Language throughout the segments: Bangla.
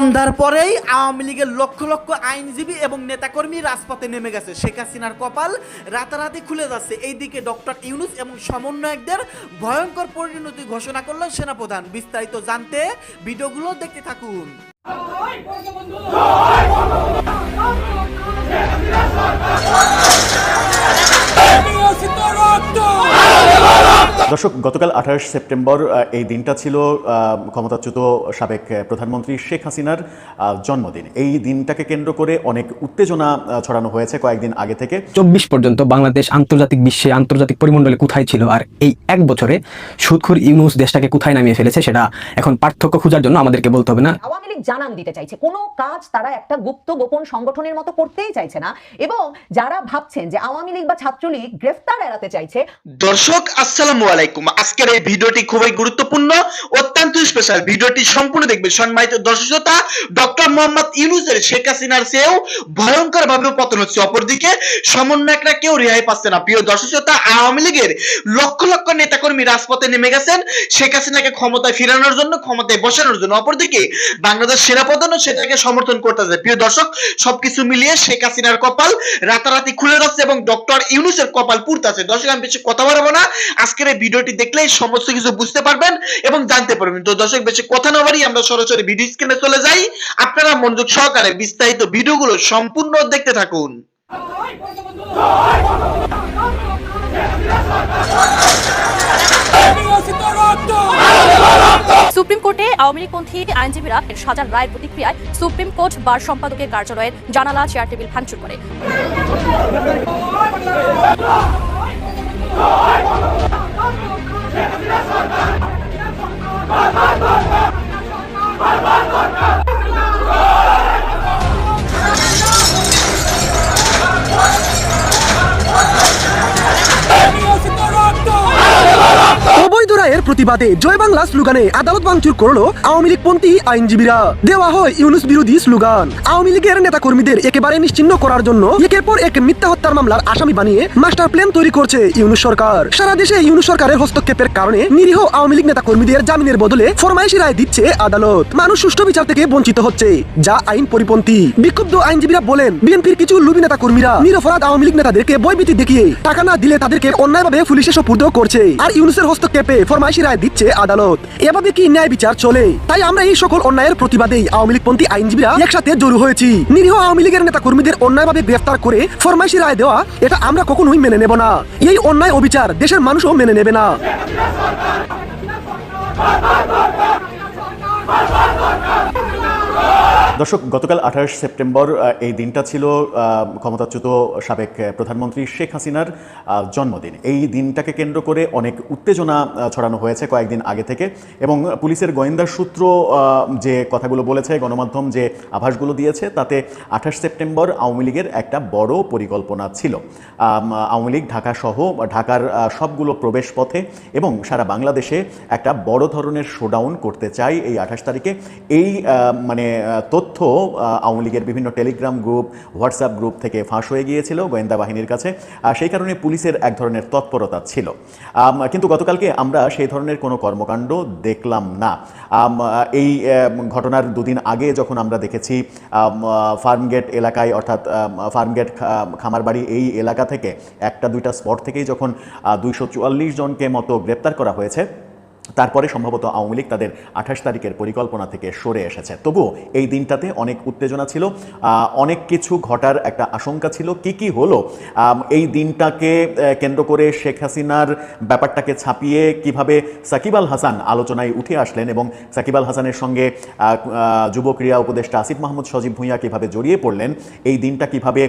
সন্ধ্যার পরেই আওয়ামী লীগের লক্ষ লক্ষ আইনজীবী এবং নেতাকর্মী রাজপথে নেমে গেছে। শেখ হাসিনার কপাল রাতারাতি খুলে যাচ্ছে। এইদিকে ডক্টর ইউনুস এবং সমন্বয়কদের ভয়ঙ্কর পরিণতি ঘোষণা করলেন সেনাপ্রধান। বিস্তারিত জানতে ভিডিওগুলো দেখতে থাকুন। দর্শক গতকাল আঠাশ সেপ্টেম্বর এই দিনটা ছিল ক্ষমতাচ্যুত সাবেক প্রধানমন্ত্রী শেখ হাসিনার জন্মদিন। এই দিনটাকে কেন্দ্র করে অনেক উত্তেজনা ছড়ানো হয়েছে কয়েকদিন আগে থেকে। চব্বিশ পর্যন্ত বাংলাদেশ আন্তর্জাতিক বিশ্বে আন্তর্জাতিক পরিমণ্ডলে কোথায় ছিল? আর এই এক বছরে সুদখুর ইউনুস দেশটাকে কোথায় নামিয়ে ফেলেছে সেটা এখন পার্থক্য খোঁজার জন্য আমাদেরকে বলতে হবে না। আওয়ামী লীগ জানান দিতে চাইছে। কোনো কাজ তারা একটা গুপ্ত গোপন সংগঠনের মতো করতেই চাইছে না। এবং যারা ভাবছেন যে আওয়ামী লীগ বা ছাত্রলীগ গ্রেফতার এড়াতে চাইছে দর্শক আসসালামু আলাইকুম। আজকের এই ভিডিওটি খুবই গুরুত্বপূর্ণ, অত্যন্ত স্পেশাল ভিডিওটি সম্পূর্ণ দেখবে সম্মানিত দর্শকতা ডক্টর মোহাম্মদ ইউনুসের শেখ হাসিনার চেয়েও ভয়ঙ্কর ভাবে পতন হচ্ছে। অপরদিকে, সমন্বয়করা কেউ রেহাই পাচ্ছে না। প্রিয় দর্শকতা আওয়ামী লীগের লক্ষ লক্ষ নেতাকর্মী রাজপথে নেমে গেছেন। শেখ হাসিনাকে ক্ষমতায় ফিরানোর জন্য, ক্ষমতায় বসানোর জন্য। অপরদিকে, বাংলাদেশ সেনাপ্রধানও সেটাকে সমর্থন করতেছে। প্রিয় দর্শক, সবকিছু মিলিয়ে শেখ হাসিনার কপাল রাতারাতি খুলে যাচ্ছে এবং ডক্টর ইউনুসের কপাল পুড়তাছে। দর্শক, আমি বেশি কথা বাড়াবো না। আজকের এই ভিডিওটি দেখলেই সমস্ত কিছু বুঝতে পারবেন এবং জানতে পারবেন। তো দর্শক, বেশি কথা না বাড়ি আমরা সরাসরি ভিডিও স্ক্রিনে চলে যাই। আপনারা মনোযোগ সহকারে বিস্তারিত ভিডিওগুলো সম্পূর্ণ দেখতে থাকুন। সুপ্রিম কোর্টে আওয়ামী লীগপন্থী আইনজীবীরা সাজার রায়ের প্রতিক্রিয়ায় সুপ্রিম কোর্ট বার সম্পাদকের কার্যালয়ের জানালা চেয়ার টেবিল ভাঙচুর করে। অবৈধ রায়ের প্রতিবাদে জয় বাংলা স্লোগানে আদালত ভাঙচুর করল আওয়ামী লীগ পন্থী আইনজীবীরা। দেওয়া হয় ইউনুস বিরোধী স্লোগান। আওয়ামী লীগের নেতা কর্মীদের একেবারে নিশ্চিন্ন করার জন্য একের পর এক মিথ্যা হত্যার মামলার আসামি বানিয়ে মাস্টার প্ল্যান তৈরি করছে ইউনুস সরকার। সারা দেশে ইউনুস সরকারের হস্তক্ষেপের কারণে নিরীহ আওয়ামী লীগ নেতা কর্মীদের জামিনের বদলে ফরমাইশি রায় দিচ্ছে আদালত। মানুষ সুষ্ঠু বিচার থেকে বঞ্চিত হচ্ছে, যা আইন পরিপন্থী। বিক্ষুব্ধ আইনজীবীরা বলেন, বিএনপির কিছু লুবি নেতা কর্মীরা নিরপরাধ আওয়ামী লীগ নেতাদেরকে বইবিতি দেখিয়ে টাকা না দিলে তাদেরকে অন্যায়ভাবে পুলিশে সুপুর্দ করছে। আর ইউনুসের হস্তক্ষেপে ফরমাইশি রায় দিচ্ছে আদালত। এভাবে কি ন্যায় বিচার চলে? তাই আমরা এই সকল অন্যায়ের প্রতিবাদেই আওয়ামী লীগপন্থী আইনজীবীরা একসাথে জড়ো হয়েছি। নিরীহ আওয়ামী লীগের নেতা কর্মীদের অন্যায়ভাবে গ্রেফতার করে ফরমাইশি রায় দেওয়া, এটা আমরা কখনোই মেনে নেব না। এই অন্যায় অবিচার দেশের মানুষও মেনে নেবে না। দর্শক গতকাল আঠাশ সেপ্টেম্বর এই দিনটা ছিল ক্ষমতাচ্যুত সাবেক প্রধানমন্ত্রী শেখ হাসিনার জন্মদিন। এই দিনটাকে কেন্দ্র করে অনেক উত্তেজনা ছড়ানো হয়েছে কয়েকদিন আগে থেকে এবং পুলিশের গোয়েন্দা সূত্র যে কথাগুলো বলেছে গণমাধ্যম যে আভাসগুলো দিয়েছে তাতে আঠাশ সেপ্টেম্বর আওয়ামী লীগের একটা বড় পরিকল্পনা ছিল। আওয়ামী লীগ ঢাকা সহ ঢাকার সবগুলো প্রবেশ পথে এবং সারা বাংলাদেশে একটা বড় ধরনের শোডাউন করতে চাই এই আঠাশ তারিখে। এই মানে আহ, তথ্য আওয়ামী লীগের বিভিন্ন টেলিগ্রাম গ্রুপ, হোয়াটসঅ্যাপ গ্রুপ থেকে ফাঁস হয়ে গিয়েছিল গোয়েন্দা বাহিনীর কাছে আর সেই কারণে পুলিশের এক ধরনের তৎপরতা ছিল। কিন্তু গতকালকে আমরা সেই ধরনের কোনো কর্মকাণ্ড দেখলাম না। এই ঘটনার দুদিন আগে যখন আমরা দেখেছি ফার্মগেট এলাকায়, অর্থাৎ ফার্মগেট খামারবাড়ি এই এলাকা থেকে একটা, দুইটা স্পট থেকেই যখন দুইশো চুয়াল্লিশ জনকে মতো গ্রেপ্তার করা হয়েছে তারপরে সম্ভবত আওয়ামী লীগ তাদের আঠাশ তারিখের পরিকল্পনা থেকে সরে এসেছে। তবুও এই দিনটাতে অনেক উত্তেজনা ছিল অনেক কিছু ঘটার একটা আশঙ্কা ছিল। কি কি হলো? এই দিনটাকে কেন্দ্র করে শেখ হাসিনার ব্যাপারটাকে ছাপিয়ে কীভাবে সাকিব আল হাসান আলোচনায় উঠে আসলেন এবং সাকিব আল হাসানের সঙ্গে যুব ক্রীড়া উপদেষ্টা আসিফ মাহমুদ সজীব ভূঁইয়া কীভাবে জড়িয়ে পড়লেন, এই দিনটা কীভাবে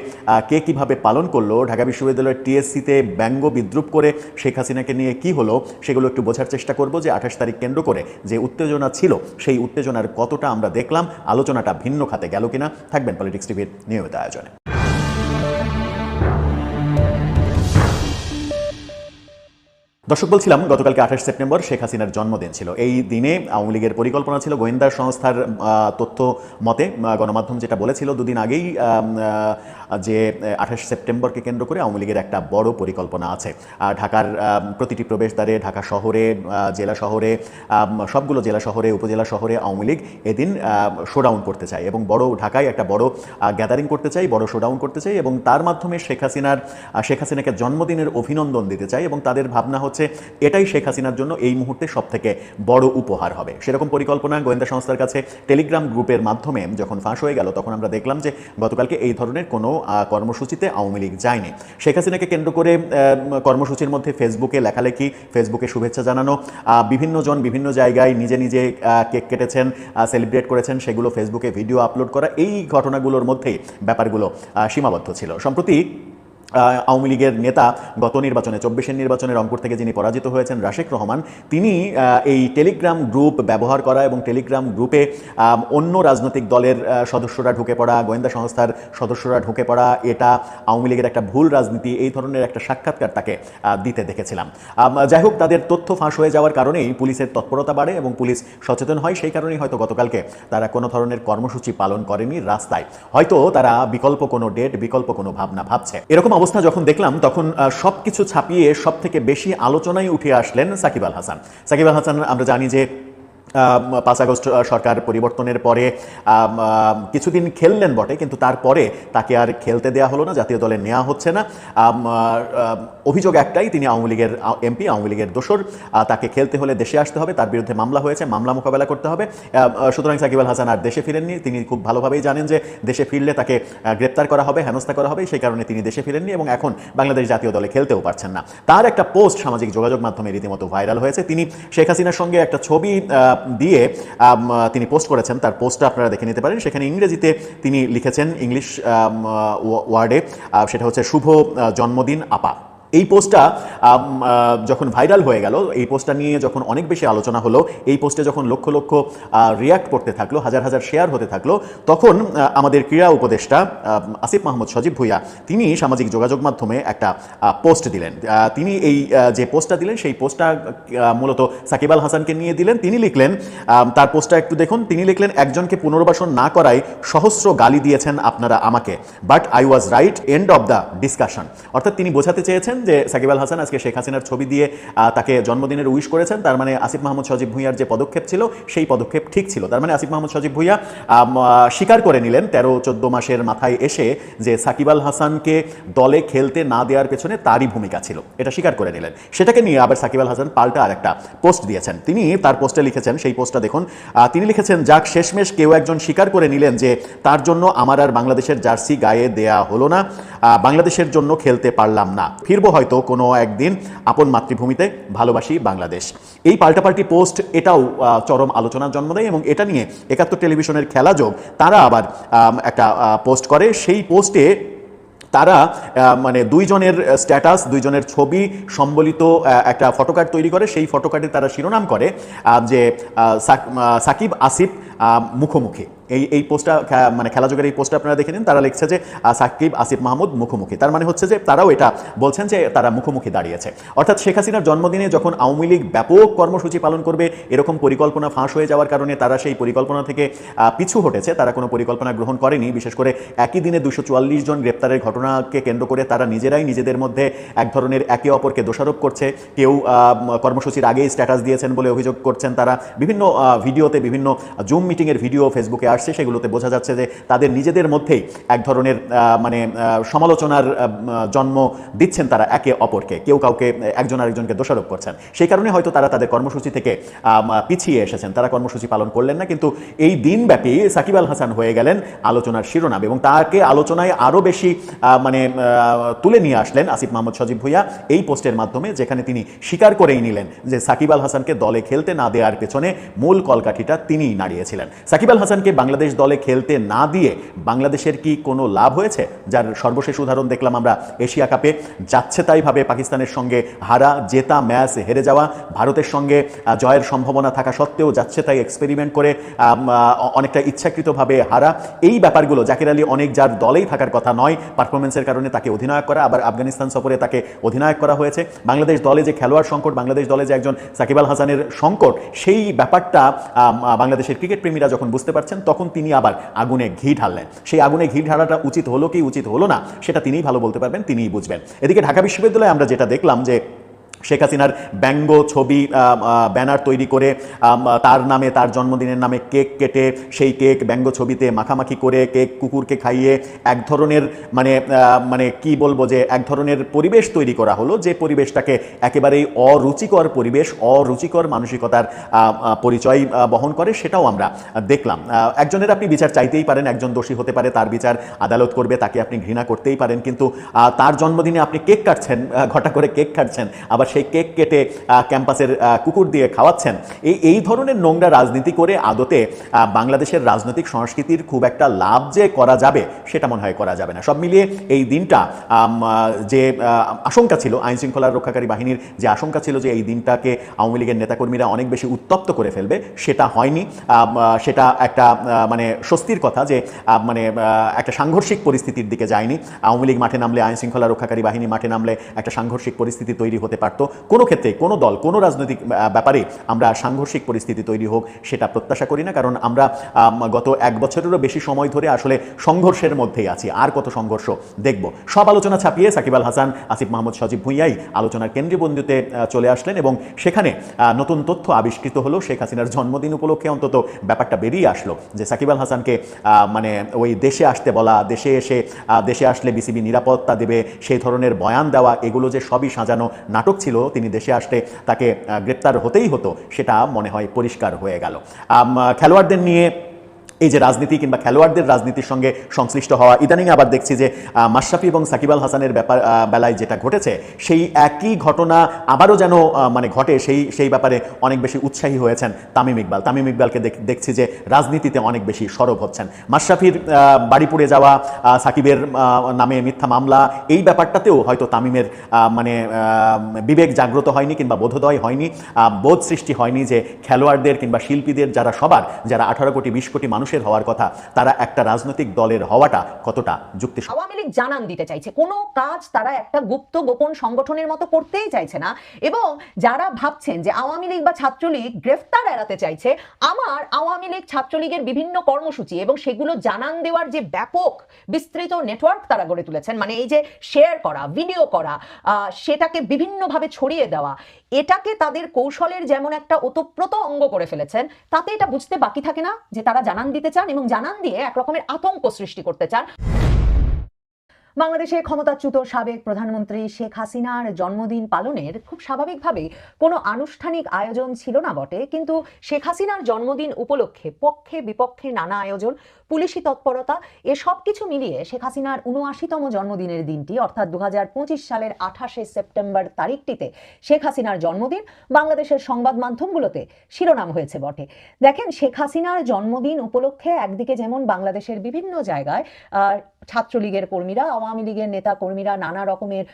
কে কীভাবে পালন করল, ঢাকা বিশ্ববিদ্যালয়ের টিএসসিতে ব্যঙ্গ বিদ্রুপ করে শেখ হাসিনাকে নিয়ে কি হলো, সেগুলো একটু বোঝার চেষ্টা করব যে আঠাশ তারিখ কেন্দ্র করে যে উত্তেজনা ছিল, সেই উত্তেজনার কতটা আমরা দেখলাম, আলোচনাটা ভিন্ন খাতে গেল কিনা, থাকবেন পলিটিক্স টিভির নিয়মিত আয়োজনে। দর্শক, বলছিলাম গতকালকে আঠাশ সেপ্টেম্বর শেখ হাসিনার জন্মদিন ছিল। এই দিনে আওয়ামী লীগের পরিকল্পনা ছিল গোয়েন্দা সংস্থার তথ্য মতে গণমাধ্যম যেটা বলেছিল দুদিন আগেই যে আঠাশ সেপ্টেম্বরকে কেন্দ্র করে আওয়ামী লীগের একটা বড় পরিকল্পনা আছে। ঢাকার প্রতিটি প্রবেশদ্বারে, ঢাকা শহরে জেলা শহরে সবগুলো জেলা শহরে, উপজেলা শহরে আওয়ামী লীগ এদিন শোডাউন করতে চায় এবং বড় ঢাকায় একটা বড় গ্যাদারিং করতে চাই বড় শোডাউন করতে চাই এবং তার মাধ্যমে শেখ হাসিনার শেখ হাসিনাকে জন্মদিনের অভিনন্দন দিতে চাই এবং তাদের ভাবনা হচ্ছে, এটাই শেখ হাসিনার জন্য এই মুহূর্তে সব থেকে বড় উপহার হবে। সেরকম পরিকল্পনা গোয়েন্দা সংস্থার কাছে টেলিগ্রাম গ্রুপের মাধ্যমে যখন ফাঁস হয়ে গেল, তখন আমরা দেখলাম যে গতকালকে এই ধরনের কোনো কর্মসূচিতে আওয়ামী লীগ যায়নি। শেখ হাসিনাকে কেন্দ্র করে কর্মসূচির মধ্যে ফেসবুকে লেখালেখি ফেসবুকে শুভেচ্ছা জানানো বিভিন্ন জন বিভিন্ন জায়গায় নিজে নিজে কেক কেটেছেন সেলিব্রেট করেছেন, সেগুলো ফেসবুকে ভিডিও আপলোড করা, এই ঘটনাগুলোর মধ্যেই ব্যাপারগুলো সীমাবদ্ধ ছিল। সম্প্রতি আওয়ামী লীগের নেতা গত নির্বাচনে, চব্বিশের নির্বাচনে রংপুর থেকে যিনি পরাজিত হয়েছেন, রাশেক রহমান, তিনি এই টেলিগ্রাম গ্রুপ ব্যবহার করা এবং টেলিগ্রাম গ্রুপে অন্য রাজনৈতিক দলের সদস্যরা ঢুকে পড়া, গোয়েন্দা সংস্থার সদস্যরা ঢুকে পড়া, এটা আওয়ামী লীগের একটা ভুল রাজনীতি, এই ধরনের একটা সাক্ষাৎকার তাকে দিতে দেখেছিলাম। যাই হোক, তাদের তথ্য ফাঁস হয়ে যাওয়ার কারণেই পুলিশের তৎপরতা বাড়ে এবং পুলিশ সচেতন হয়। সেই কারণেই হয়তো গতকালকে তারা কোনো ধরনের কর্মসূচি পালন করেনি রাস্তায়। হয়তো তারা বিকল্প কোনো ডেট বিকল্প কোনো ভাবনা ভাবছে। এরকম অবস্থা যখন দেখলাম, তখন সব কিছু ছাপিয়ে সব থেকে বেশি আলোচনায় উঠে আসলেন সাকিব আল হাসান। সাকিব আল হাসান, আমরা জানি যে পাঁচ আগস্ট সরকার পরিবর্তনের পরে কিছুদিন খেললেন বটে, কিন্তু তারপরে তাকে আর খেলতে দেওয়া হলো না, জাতীয় দলে নেওয়া হচ্ছে না। অভিযোগ একটাই, তিনি আওয়ামী লীগের এমপি, আওয়ামী লীগের দোসর তাকে খেলতে হলে দেশে আসতে হবে, তার বিরুদ্ধে মামলা হয়েছে, মামলা মোকাবেলা করতে হবে। সুতরাং সাকিব আল হাসান আর দেশে ফিরেননি, তিনি খুব ভালোভাবেই জানেন যে দেশে ফিরলে তাকে গ্রেপ্তার করা হবে, হেনস্থা করা হবে, সেই কারণে তিনি দেশে ফিরেননি এবং এখন বাংলাদেশ জাতীয় দলে খেলতেও পারছেন না। তার একটা পোস্ট সামাজিক যোগাযোগ মাধ্যমে রীতিমতো ভাইরাল হয়েছে, তিনি শেখ হাসিনার সঙ্গে একটা ছবি দিয়ে তিনি পোস্ট করেছেন। তার পোস্টটা আপনারা দেখে নিতে পারেন। সেখানে ইংরেজিতে তিনি লিখেছেন, ইংলিশ ওয়ার্ডে। সেটা হচ্ছে, শুভ জন্মদিন, আপা। এই পোস্টটা যখন ভাইরাল হয়ে গেল, এই পোস্টটা নিয়ে যখন অনেক বেশি আলোচনা হলো, এই পোস্টে যখন লক্ষ লক্ষ রিয়াক্ট করতে থাকল, হাজার হাজার শেয়ার হতে থাকল, তখন আমাদের ক্রীড়া উপদেষ্টা আসিফ মাহমুদ সজীব ভুইয়া, তিনি সামাজিক যোগাযোগ মাধ্যমে একটা পোস্ট দিলেন। তিনি এই যে পোস্টটা দিলেন, সেই পোস্টটা মূলত সাকিব আল হাসানকে নিয়ে দিলেন। তিনি লিখলেন তার পোস্টটা একটু দেখুন, তিনি লিখলেন, একজনকে পুনর্বাসন না করায় সহস্র গালি দিয়েছেন আপনারা আমাকে but I was right end of the discussion অর্থাৎ তিনি বোঝাতে চেয়েছেন যে সাকিব আল হাসান আজকে শেখ হাসিনার ছবি দিয়ে তাকে জন্মদিনের উইশ করেছেন, তার মানে আসিফ মাহমুদ সজীব ভুইয়ার যে পদক্ষেপ ছিল, সেই পদক্ষেপ ঠিক ছিল। তার মানে আসিফ মাহমুদ সজীব ভুইয়া স্বীকার করে নিলেন তেরো চোদ্দ মাসের মাথায় এসে যে সাকিব আল হাসানকে দলে খেলতে না দেওয়ার পেছনে তারই ভূমিকা ছিল। এটা স্বীকার করে নিলেন। সেটাকে নিয়ে আবার সাকিব আল হাসান পাল্টা আর একটা পোস্ট দিয়েছেন। তিনি তার পোস্টে লিখেছেন, সেই পোস্টটা দেখুন তিনি লিখেছেন, যাক, শেষমেশ কেউ একজন স্বীকার করে নিলেন যে তার জন্য আমার আর বাংলাদেশের জার্সি গায়ে দেয়া হলো না বাংলাদেশের জন্য খেলতে পারলাম না। ফিরবো হয়তো কোনো একদিন আপন মাতৃভূমিতে ভালোবাসি বাংলাদেশ। এই পাল্টাপাল্টি পোস্ট এটাও চরম আলোচনার জন্ম দেয় এবং এটা নিয়ে একাত্তর টেলিভিশনের খেলা যোগ তারা আবার একটা পোস্ট করে। সেই পোস্টে তারা মানে দুইজনের স্ট্যাটাস, দুইজনের ছবি সম্বলিত একটা ফটোকার্ড তৈরি করে। সেই ফটোকার্ডে তারা শিরোনাম করে যে সাকিব, আসিফ মুখোমুখি। এই এই পোস্টটা মানে খেলাযোগের এই পোস্টটা আপনারা দেখে নিন। তারা লিখছে যে সাকিব, আসিফ মাহমুদ মুখোমুখি। তার মানে হচ্ছে যে, তারাও এটা বলছেন যে, তারা মুখোমুখি দাঁড়িয়েছে। অর্থাৎ শেখ হাসিনার জন্মদিনে যখন আওয়ামী লীগ ব্যাপক কর্মসূচি পালন করবে, এরকম পরিকল্পনা ফাঁস হয়ে যাওয়ার কারণে তারা সেই পরিকল্পনা থেকে পিছু হটেছে। তারা কোনো পরিকল্পনা গ্রহণ করেনি। বিশেষ করে একই দিনে দুশো জন গ্রেপ্তারের ঘটনাকে কেন্দ্র করে তারা নিজেরাই নিজেদের মধ্যে এক ধরনের একে অপরকে দোষারোপ করছে। কেউ কর্মসূচির আগেই স্ট্যাটাস দিয়েছেন বলে অভিযোগ করছেন তারা। বিভিন্ন ভিডিওতে বিভিন্ন জুম মিটিংয়ের ভিডিও ফেসবুকে আসছে, সেগুলোতে বোঝা যাচ্ছে যে তাদের নিজেদের মধ্যেই এক ধরনের মানে সমালোচনার জন্ম দিচ্ছেন তারা একে অপরকে। কেউ কাউকে, একজন আরেকজনকে দোষারোপ করছেন। সেই কারণে হয়তো তারা তাদের কর্মসূচি থেকে পিছিয়ে এসেছেন। তারা কর্মসূচি পালন করলেন না, কিন্তু এই দিনব্যাপী সাকিব আল হাসান হয়ে গেলেন আলোচনার শিরোনাম এবং তাকে আলোচনায় আরও বেশি মানে তুলে নিয়ে আসলেন আসিফ মাহমুদ সজীব ভুইয়া এই পোস্টের মাধ্যমে, যেখানে তিনি স্বীকার করেই নিলেন যে সাকিব আল হাসানকে দলে খেলতে না দেওয়ার পেছনে মূল কলকাঠিটা তিনিই নাড়িয়েছিলেন। সাকিব আল হাসানকে বাংলা বাংলাদেশ দলে খেলতে না দিয়ে বাংলাদেশের কি কোনো লাভ হয়েছে? যার সর্বশেষ উদাহরণ দেখলাম আমরা এশিয়া কাপে। যাচ্ছে তাইভাবে পাকিস্তানের সঙ্গে হারা, জেতা, ম্যাচ হেরে যাওয়া। ভারতের সঙ্গে জয়ের সম্ভাবনা থাকা সত্ত্বেও যাচ্ছে তাই এক্সপেরিমেন্ট করে অনেকটা ইচ্ছাকৃতভাবে হারা। এই ব্যাপারগুলো জাকির আলী অনেক যার দলেই থাকার কথা নয়। পারফরমেন্সের কারণে তাকে অধিনায়ক করা, আবার আফগানিস্তান সফরে তাকে অধিনায়ক করা হয়েছে। বাংলাদেশ দলে যে খেলোয়াড় সংকট, বাংলাদেশ দলে যে একজন সাকিব আল হাসানের সংকট, সেই ব্যাপারটা বাংলাদেশের ক্রিকেট প্রেমীরা যখন বুঝতে পারছেন তখন তিনি আবার আগুনে ঘি ঢাললেন। সেই আগুনে ঘি ঢালাটা উচিত হলো কি উচিত হলো না, সেটা তিনিই ভালো বলতে পারবেন, তিনিই বুঝবেন। এদিকে ঢাকা বিশ্ববিদ্যালয়ে আমরা যেটা দেখলাম যে শেখ হাসিনার ব্যঙ্গ ছবি ব্যানার তৈরি করে তার নামে, তার জন্মদিনের নামে কেক কেটে, সেই কেক ব্যঙ্গ ছবিতে মাখামাখি করে, কেক কুকুরকে খাইয়ে এক ধরনের মানে মানে কি বলব যে, এক ধরনের পরিবেশ তৈরি করা হলো, যে পরিবেশটাকে একেবারেই অরুচিকর পরিবেশ, অরুচিকর মানসিকতার পরিচয় বহন করে, সেটাও আমরা দেখলাম। একজনের আপনি বিচার চাইতেই পারেন, একজন দোষী হতে পারে, তার বিচার আদালত করবে, তাকে আপনি ঘৃণা করতেই পারেন, কিন্তু তার জন্মদিনে আপনি কেক কাটছেন ঘটা করে কেক কাটছেন, আবার সেই কেক কেটে ক্যাম্পাসের কুকুর দিয়ে খাওয়াচ্ছেন। এই এই ধরনের নোংরা রাজনীতি করে আদতে বাংলাদেশের রাজনৈতিক সংস্কৃতির খুব একটা লাভ যে করা যাবে, সেটা মনে হয় করা যাবে না। সব মিলিয়ে এই দিনটা যে আশঙ্কা ছিল আইন শৃঙ্খলা রক্ষাকারী বাহিনীর যে আশঙ্কা ছিল যে এই দিনটাকে আওয়ামী লীগের নেতাকর্মীরা অনেক বেশি উত্তপ্ত করে ফেলবে, সেটা হয়নি। সেটা একটা মানে স্বস্তির কথা যে মানে একটা সাংঘর্ষিক পরিস্থিতির দিকে যায়নি। আওয়ামী লীগ মাঠে নামলে আইন শৃঙ্খলা রক্ষাকারী বাহিনী মাঠে নামলে একটা সাংঘর্ষিক পরিস্থিতি তৈরি হতে পারত। কোনো ক্ষেত্রে কোনো দল, কোনো রাজনৈতিক ব্যাপারে আমরা সাংঘর্ষিক পরিস্থিতি তৈরি হোক সেটা প্রত্যাশা করি না। কারণ আমরা গত এক বছরেরও বেশি সময় ধরে আসলে সংঘর্ষের মধ্যেই আছি। আর কত সংঘর্ষ দেখব। সব আলোচনা ছাপিয়ে সাকিব আল হাসান, আসিফ মাহমুদ, সজীব ভুঁইয়াই আলোচনার কেন্দ্রীয় বিন্দুতে চলে আসলেন এবং সেখানে নতুন তথ্য আবিষ্কৃত হলো শেখ হাসিনার জন্মদিন উপলক্ষে। অন্তত ব্যাপারটা বেরিয়ে আসলো যে সাকিব আল হাসানকে মানে ওই দেশে আসতে বলা, দেশে এসে দেশে আসলে বিসিবি নিরাপত্তা দেবে, সেই ধরনের বয়ান দেওয়া, এগুলো যে সবই সাজানো নাটক ছিল তিনি দেশে আসলে তাকে গ্রেপ্তার হতেই হতো, সেটা মনে হয় পরিষ্কার হয়ে গেল। খেলোয়াড়দের নিয়ে এই যে রাজনীতি কিংবা খেলোয়াড়দের রাজনীতির সঙ্গে সংশ্লিষ্ট হওয়া, ইদানিং আবার দেখছি যে মাশরাফি এবং সাকিব আল হাসানের ব্যাপার বেলায় যেটা ঘটেছে, সেই একই ঘটনা আবারও যেন মানে ঘটে, সেই সেই ব্যাপারে অনেক বেশি উৎসাহী হয়েছেন তামিম ইকবাল। তামিম ইকবালকে দেখছি যে রাজনীতিতে অনেক বেশি সরব হচ্ছেন। মাশরাফির বাড়ি পুড়ে যাওয়া সাকিবের নামে মিথ্যা মামলা, এই ব্যাপারটাতেও হয়তো তামিমের মানে বিবেক জাগ্রত হয়নি কিংবা বোধোদয় হয়নি। বোধ সৃষ্টি হয়নি যে খেলোয়াড়দের কিংবা শিল্পীদের যারা সবার, যারা আঠারো কোটি, বিশ কোটি মানুষের হওয়ার কথা, তারা একটা রাজনৈতিক দলের হওয়াটা কতটা যুক্তি আওয়ামী লীগ জানান দিতে চাইছে। কোনো কাজ তারা একটা গুপ্ত গোপন সংগঠনের মতো করতেই চাইছে না। এবং যারা ভাবছেন যে আওয়ামী লীগ বা ছাত্রলীগ গ্রেফতার এড়াতে চাইছে, আমার আওয়ামী লীগ ছাত্রলীগের বিভিন্ন কর্মসূচি এবং সেগুলো জানান দেওয়ার যে ব্যাপক বিস্তৃত নেটওয়ার্ক তারা গড়ে তুলেছেন মানে এই যে শেয়ার করা ভিডিও করা সেটাকে বিভিন্নভাবে ছড়িয়ে দেওয়া, এটাকে তাদের কৌশলের যেমন একটা ওতপ্রোত অঙ্গ করে ফেলেছেন, তাতে এটা বুঝতে বাকি থাকে না যে তারা জানান দিতে চান এবং জানান দিয়ে এক রকমের আতঙ্ক সৃষ্টি করতে চান। বাংলাদেশে ক্ষমতাচ্যুত সাবেক প্রধানমন্ত্রী শেখ হাসিনার জন্মদিন পালনের খুব স্বাভাবিকভাবেই কোনো আনুষ্ঠানিক আয়োজন ছিল না বটে। কিন্তু শেখ হাসিনার জন্মদিন উপলক্ষে পক্ষে বিপক্ষে নানা আয়োজন পুলিশি তৎপরতা এসব কিছু মিলিয়ে শেখ হাসিনার উনআশিতম জন্মদিনের দিনটি, অর্থাৎ দু হাজার পঁচিশ সালের আঠাশে সেপ্টেম্বর তারিখটিতে শেখ হাসিনার জন্মদিন বাংলাদেশের সংবাদ মাধ্যমগুলোতে শিরোনাম হয়েছে বটে। দেখেন, শেখ হাসিনার জন্মদিন উপলক্ষে একদিকে যেমন বাংলাদেশের বিভিন্ন জায়গায় ছাত্রলীগের কর্মীরা, আওয়ামী লীগের নেতা কর্মীরা নানা রকমের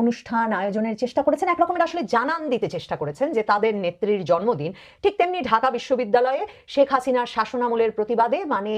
অনুষ্ঠান আয়োজনের চেষ্টা করেছেন, এক রকমের আসলে জানান দিতে চেষ্টা করেছেন যে তাদের নেত্রীর জন্মদিন ঠিক তেমনি ঢাকা বিশ্ববিদ্যালয়ে শেখ হাসিনার শাসনামলের প্রতিবাদে মানে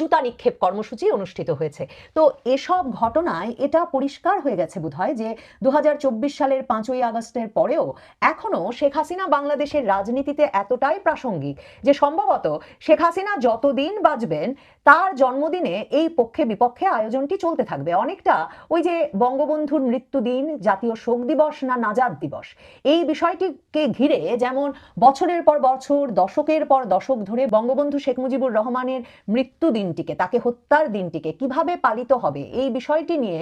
জুতা নিক্ষেপ কর্মসূচি অনুষ্ঠিত হয়েছে। তো এসব ঘটনায় এটা পরিষ্কার হয়ে গেছে বোধহয় যে দু হাজার চব্বিশ সালের পাঁচই আগস্টের পরেও এখনও শেখ হাসিনা বাংলাদেশের রাজনীতিতে এতটাই প্রাসঙ্গিক যে সম্ভবত শেখ হাসিনা যতদিন বাঁচবেন, তার জন্মদিনে এই পক্ষে বিপক্ষে আয়োজনটি চলতে থাকবে। অনেকটা ওই যে বঙ্গবন্ধুর মৃত্যুদিন, জাতীয় শোক দিবস না নাজাদ দিবস। এই বিষয়টিকে ঘিরে যেমন বছরের পর বছর, দশকের পর দশক ধরে বঙ্গবন্ধু শেখ মুজিবুর রহমানের মৃত্যু মৃত্যু দিনটিকে, তাকে হত্যার দিনটিকে কীভাবে পালিত হবে, এই বিষয়টি নিয়ে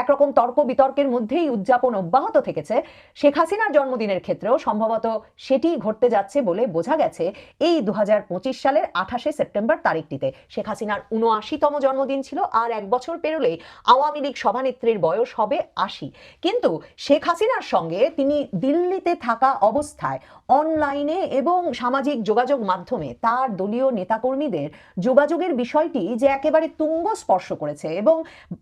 একরকম তর্ক বিতর্কের মধ্যেই উদযাপন অব্যাহত থেকেছে। শেখ হাসিনার জন্মদিনের ক্ষেত্রেও সম্ভবত সেটি ঘটতে যাচ্ছে বলে বোঝা গেছে এই দু হাজার পঁচিশ সালের আঠাশে সেপ্টেম্বর তারিখটিতে। শেখ হাসিনার উনআশিতম জন্মদিন ছিল আর এক বছর পেরোলেই আওয়ামী লীগ সভানেত্রীর বয়স হবে আশি। কিন্তু শেখ হাসিনার সঙ্গে তিনি দিল্লিতে থাকা অবস্থায় অনলাইনে এবং সামাজিক যোগাযোগ মাধ্যমে তার দলীয় নেতাকর্মীদের যোগাযোগের বিষয়টি যে একেবারে তুঙ্গ স্পর্শ করেছে এবং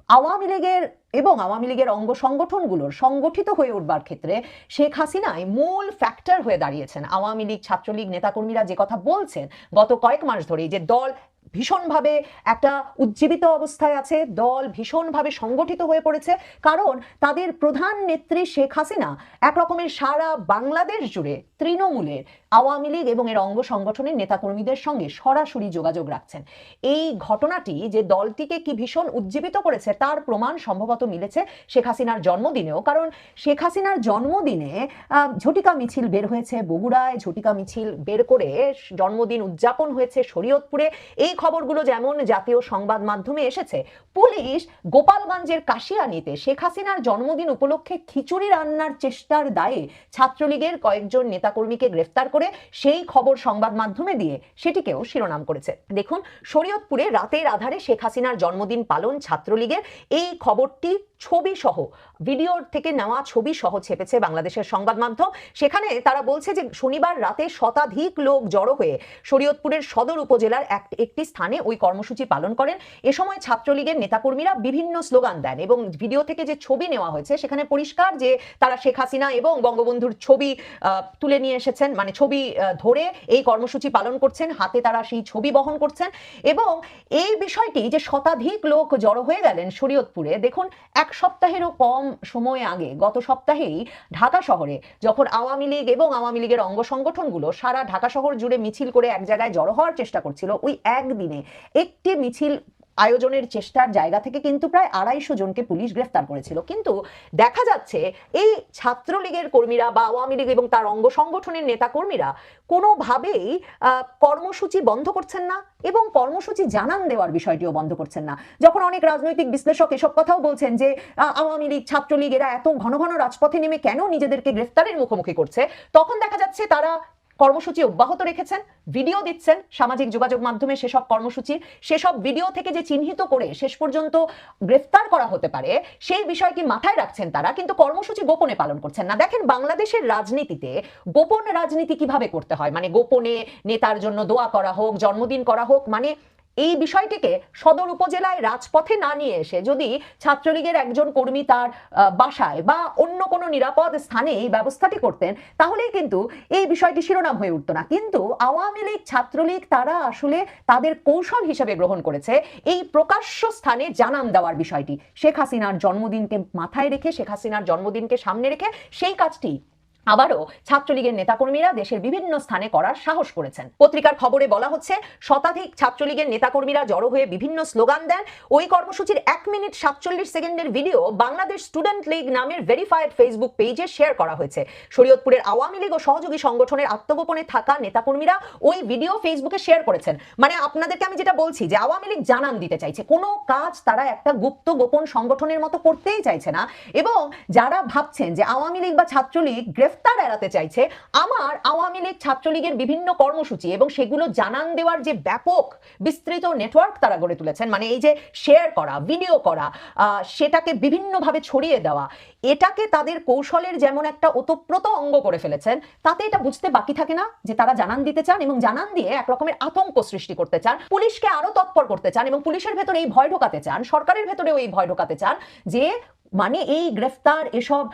আওয়ামী লীগের এবং আওয়ামী লীগের অঙ্গ সংগঠনগুলোর সংগঠিত হয়ে উঠবার ক্ষেত্রে শেখ হাসিনাই মূল ফ্যাক্টর হয়ে দাঁড়িয়েছেন। আওয়ামী লীগ, ছাত্রলীগ, নেতাকর্মীরা যে কথা বলছেন গত কয়েক মাস ধরেই যে দল ভীষণভাবে একটা উজ্জীবিত অবস্থায় আছে, দল ভীষণভাবে সংগঠিত হয়ে পড়েছে, কারণ তাদের প্রধান নেত্রী শেখ হাসিনা এক রকমের সারা বাংলাদেশ জুড়ে তৃণমূলের আওয়ামী লীগ এবং এর অঙ্গ সংগঠনের নেতাকর্মীদের সঙ্গে সরাসরি যোগাযোগ রাখছেন। এই ঘটনাটি যে দলটিকে কি ভীষণ উজ্জীবিত করেছে, তার প্রমাণ সম্ভবত মিলেছে শেখ হাসিনার জন্মদিনেও। কারণ শেখ হাসিনার জন্মদিনে ঝটিকা মিছিল বের হয়েছে বগুড়ায়, ঝটিকা মিছিল বের করে জন্মদিন উদযাপন হয়েছে শরীয়তপুরে। এই খবরগুলো যেমন জাতীয় সংবাদ মাধ্যমে এসেছে, পুলিশ গোপালগঞ্জের কাশিয়ানিতে শেখ হাসিনার জন্মদিন উপলক্ষে খিচুড়ি রান্নার চেষ্টার দায়ে ছাত্রলীগের কয়েকজন নেতাকর্মীকে গ্রেফতার করে সেই খবর সংবাদ মাধ্যমে দিয়ে সেটিকেও শিরোনাম করেছে। দেখুন, শরীয়তপুরে রাতের আধারে শেখ হাসিনার জন্মদিন পালন ছাত্রলীগের এই খবরটি ছবি সহ ভিডিওর থেকে নেওয়া ছবি সহ ছেপেছে বাংলাদেশের সংবাদ মাধ্যম। সেখানে তারা বলছে যে, শনিবার রাতে শতাধিক লোক জড়ো হয়ে শরীয়তপুরের সদর উপজেলার এক- একটি স্থানে ওই কর্মসূচি পালন করেন। এ সময় ছাত্রলীগের নেতাকর্মীরা বিভিন্ন স্লোগান দেন এবং ভিডিও থেকে যে ছবি নেওয়া হয়েছে, সেখানে পরিষ্কার যে তারা শেখ হাসিনা এবং বঙ্গবন্ধুর ছবি তুলে নিয়ে এসেছেন মানে ছবি ধরে এই কর্মসূচি পালন করছেন, হাতে তারা সেই ছবি বহন করছেন। এবং এই বিষয়টি যে শতাধিক লোক জড়ো হয়ে গেলেন শরীয়তপুরে, দেখুন এক সপ্তাহেরও কম সময় আগে, গত সপ্তাহেই ঢাকা শহরে যখন আওয়ামী লীগ এবং আওয়ামী লীগের অঙ্গ সংগঠনগুলো সারা ঢাকা শহর জুড়ে মিছিল করে এক জায়গায় জড়ো হওয়ার চেষ্টা করছিল, ওই একদিনে একটি মিছিল আয়োজনের চেষ্টার জায়গা থেকে কিন্তু প্রায় আড়াইশো জনকে পুলিশ গ্রেফতার করেছিল। কিন্তু দেখা যাচ্ছে এই ছাত্রলীগের কর্মীরা বা আওয়ামী লীগ এবং তার অঙ্গ সংগঠনের নেতা কর্মীরা কোনোভাবেই কর্মসূচি বন্ধ করছেন না এবং কর্মসূচি জানান দেওয়ার বিষয়টিও বন্ধ করছেন না। যখন অনেক রাজনৈতিক বিশ্লেষক এসব কথাও বলছেন যে আওয়ামী লীগ ছাত্রলীগ এরা এত ঘন ঘন রাজপথে নেমে কেন নিজেদেরকে গ্রেফতারের মুখোমুখি করছে? তখন দেখা যাচ্ছে তারা কর্মসূচি অব্যাহত রেখেছেন, ভিডিও দিচ্ছেন সামাজিক যোগাযোগ মাধ্যমে সেসব কর্মসূচির সেসব ভিডিও থেকে যে চিহ্নিত করে শেষ পর্যন্ত গ্রেফতার করা হতে পারে, সেই বিষয় কি মাথায় রাখছেন তারা? কিন্তু কর্মসূচি গোপনে পালন করছেন না। দেখেন, বাংলাদেশের রাজনীতিতে গোপন রাজনীতি কীভাবে করতে হয়? মানে গোপনে নেতার জন্য দোয়া করা হোক, জন্মদিন করা হোক মানে এই বিষয়টিকে সদর উপজেলায় রাজপথে না নিয়ে এসে যদি ছাত্রলীগের একজন কর্মী তার বাসায় বা অন্য কোনো নিরাপদ স্থানে এই ব্যবস্থাটি করতেন, তাহলেই কিন্তু এই বিষয়টি শিরোনাম হয়ে উঠতো না। কিন্তু আওয়ামী লীগ, ছাত্রলীগ তারা আসলে তাদের কৌশল হিসেবে গ্রহণ করেছে এই প্রকাশ্য স্থানে জানান দেওয়ার বিষয়টি। শেখ হাসিনার জন্মদিনকে মাথায় রেখে, শেখ হাসিনার জন্মদিনকে সামনে রেখে সেই কাজটি আবারও ছাত্রলীগের নেতাকর্মীরা দেশের বিভিন্ন স্থানে করার সাহস করেছেন। পত্রিকার খবরে বলা হচ্ছে, শতাধিক ছাত্রলীগের নেতাকর্মীরা জড়ো হয়ে বিভিন্ন স্লোগান দেন। ওই কর্মসূচির এক মিনিট সাতচল্লিশ সেকেন্ডের ভিডিও বাংলাদেশ স্টুডেন্ট লীগ নামের ভেরিফাইড ফেসবুক পেজে শেয়ার করা হয়েছে। শরীয়তপুরের আওয়ামী লীগ ও সহযোগী সংগঠনের আত্মগোপনে থাকা নেতাকর্মীরা ওই ভিডিও ফেসবুকে শেয়ার করেছেন। মানে আপনাদেরকে আমি যেটা বলছি যে আওয়ামী লীগ জানান দিতে চাইছে। কোনো কাজ তারা একটা গুপ্ত গোপন সংগঠনের মতো করতেই চাইছে না। এবং যারা ভাবছেন যে আওয়ামী লীগ বা ছাত্রলীগ গ্রেফতার এড়াতে চাইছে আমার আওয়ামী লীগ ছাত্রলীগের বিভিন্ন কর্মসূচি এবং সেগুলো জানান দেওয়ার যে ব্যাপক বিস্তৃত নেটওয়ার্ক তারা গড়ে তুলেছেন মানে এই যে শেয়ার করা ভিডিও করা সেটাকে বিভিন্নভাবে ছড়িয়ে দেওয়া, এটাকে তাদের কৌশলের যেমন একটা ওতপ্রোত অঙ্গ করে ফেলেছেন, তাতে এটা বুঝতে বাকি থাকে না যে তারা জানান দিতে চান এবং জানান দিয়ে এক রকমের আতঙ্ক সৃষ্টি করতে চান, পুলিশকে আরও তৎপর করতে চান এবং পুলিশের ভেতরে এই ভয় ঢোকাতে চান, সরকারের ভেতরেও এই ভয় ঢোকাতে চান যে মানে এই গ্রেফতার, এসব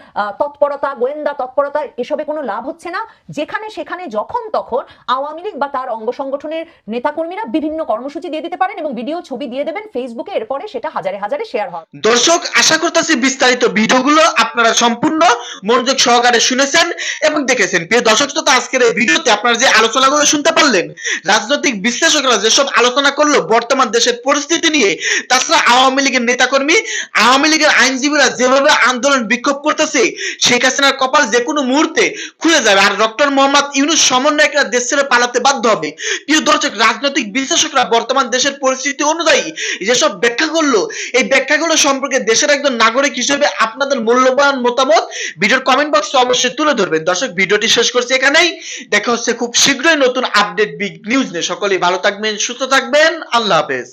তৎপরতা, গোয়েন্দা তৎপরতা এসবে কোনো লাভ হচ্ছে না। যেখানে সেখানে, যখন তখন আওয়ামী লীগ বা তার অঙ্গ সংগঠনের নেতাকর্মীরা বিভিন্ন কর্মসূচি দিয়ে দিতে পারেন এবং ভিডিও, ছবি দিয়ে দেবেন ফেসবুকে। এরপরে সেটা হাজারে হাজারে শেয়ার হয়। দর্শক, আশা করতেছি বিস্তারিত ভিডিওগুলো আপনারা সম্পূর্ণ মনোযোগ সহকারে শুনেছেন এবং দেখেছেন। প্রিয় দর্শক তো আজকের এই ভিডিওতে আপনারা যে আলোচনাগুলো শুনতে পারলেন, রাজনৈতিক বিশ্লেষকরা যেসব আলোচনা করল, বর্তমান দেশের পরিস্থিতি নিয়ে, তাছাড়া আওয়ামী লীগের নেতাকর্মী, আওয়ামী লীগের আইনজীবীরা যেভাবে আন্দোলন বিক্ষোভ করতেছে, শেখ হাসিনার কপাল যে কোনো মুহূর্তে খুলে যাবে। আর ডক্টর মোহাম্মদ ইউনুস সমন্বয়করা দেশ ছেড়ে পালাতে বাধ্য হবে। প্রিয় দর্শক, রাজনৈতিক বিশ্লেষকরা বর্তমান দেশের পরিস্থিতি অনুযায়ী যেসব ব্যাখ্যা করল, এই ব্যাখ্যাগুলো সম্পর্কে দেশের একজন নাগরিক হিসেবে আপনাদের মূল্যবান মতামত ভিডিওর কমেন্ট বক্সে অবশ্যই তুলে ধরবেন। দর্শক, ভিডিওটি শেষ করছি এখানেই। দেখা হচ্ছে খুব শীঘ্রই নতুন আপডেট বিগ নিউজ নিয়ে। সকলেই ভালো থাকবেন, সুস্থ থাকবেন। আল্লাহ হাফেজ।